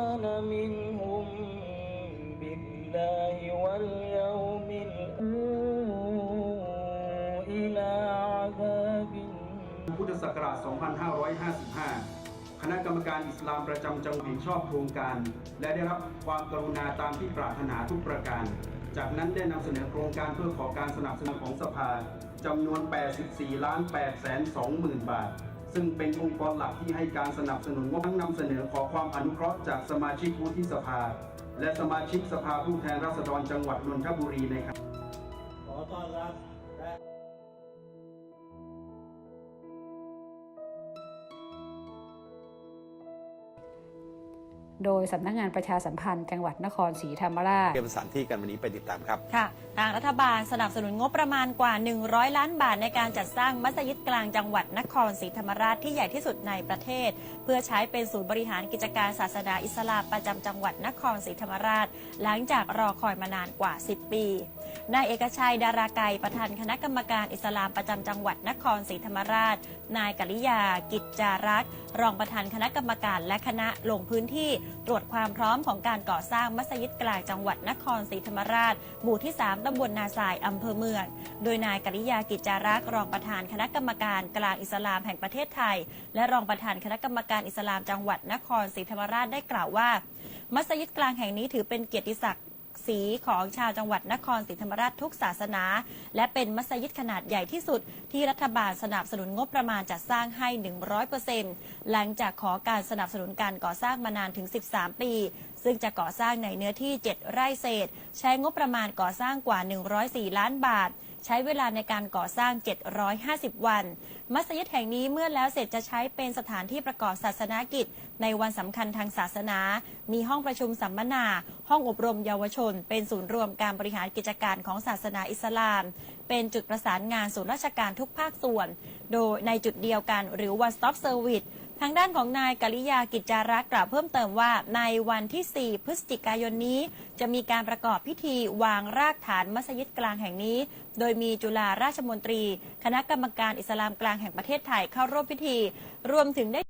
آمن منهم بالله واليوم الآخر إلى عذاب พุทธศักราช 2555 คณะกรรมการอิสลามประจำจังหวัดเห็นชอบโครงการ และได้รับความกรุณาตามที่ปรารถนาทุกประการ จากนั้นได้นำเสนอโครงการเพื่อขอการสนับสนุนของสภาจำนวน 84 ล้าน8แสน2หมื่นบาท ซึ่งเป็นองค์กรหลักที่ให้การสนับสนุนงบทั้งนำเสนอขอความอนุเคราะห์จากสมาชิกวุฒิสภา และสมาชิกสภาผู้แทนราษฎรจังหวัดนนทบุรีในครับขอต้อนรับและ โดยสำนักงานประชาสัมพันธ์จังหวัดนครศรีธรรมราชเตรียมสถานที่กันวันนี้ไปติดตามครับ ค่ะ ทางรัฐบาลสนับสนุนงบประมาณกว่า 100 ล้านบาทในการจัดสร้างมัสยิดกลางจังหวัดนครศรีธรรมราชที่ใหญ่ที่สุดในประเทศ เพื่อใช้เป็นศูนย์บริหารกิจการศาสนาอิสลามประจำจังหวัดนครศรีธรรมราช หลังจากรอคอยมานานกว่า 10 ปี นายเอกชัยดาราไกรประธานคณะกรรมการอิสลามประจำจังหวัดนครศรีธรรมราช นายกริยา กิจจารักษ์รองประธานคณะกรรมการและคณะลงพื้นที่ตรวจความพร้อมของการก่อสร้างมัสยิดกลางจังหวัดนครศรีธรรมราช หมู่ที่ 3ตำบลนาทรายอำเภอเมือง โดยนายกริยากิจจารักษ์รองประธานคณะกรรมการกลางอิสลามแห่งประเทศไทย และรองประธานคณะกรรมการอิสลามจังหวัดนครศรีธรรมราชได้กล่าวว่า มัสยิดกลางแห่งนี้ถือเป็นเกียรติศักดิ์ ศรีของชาวจังหวัดนครศรีธรรมราชทุกศาสนา และเป็นมัสยิดขนาดใหญ่ที่สุด ที่รัฐบาลสนับสนุนงบประมาณจัดสร้างให้ 100%หลังจากขอการสนับสนุนการก่อสร้างมานานถึง 13 ปี ซึ่งจะก่อสร้างในเนื้อที่ 7 ไร่เศษ ใช้งบประมาณก่อสร้างกว่า 104 ล้านบาทใช้เวลาในการก่อสร้าง 750 วัน มัสยิดแห่งนี้เมื่อแล้วเสร็จจะใช้เป็นสถานที่ประกอบศาสนากิจ ในวันสำคัญทางศาสนา มีห้องประชุมสัมมนา ห้องอบรมเยาวชน เป็นศูนย์รวมการบริหารกิจการของศาสนาอิสลาม เป็นจุดประสานงานศูนย์ราชการทุกภาคส่วน โดยในจุดเดียวกันหรือ one stop service ทางด้านของนายกริยากิจจารักษ์กล่าวเพิ่มเติมว่า ในวันที่ 4 พฤศจิกายนนี้ จะมีการประกอบพิธีวางรากฐานมัสยิดกลางแห่งนี้ โดยมีจุฬาราชมนตรี คณะกรรมการอิสลามกลางแห่งประเทศไทยเข้าร่วมพิธี รวมถึงได้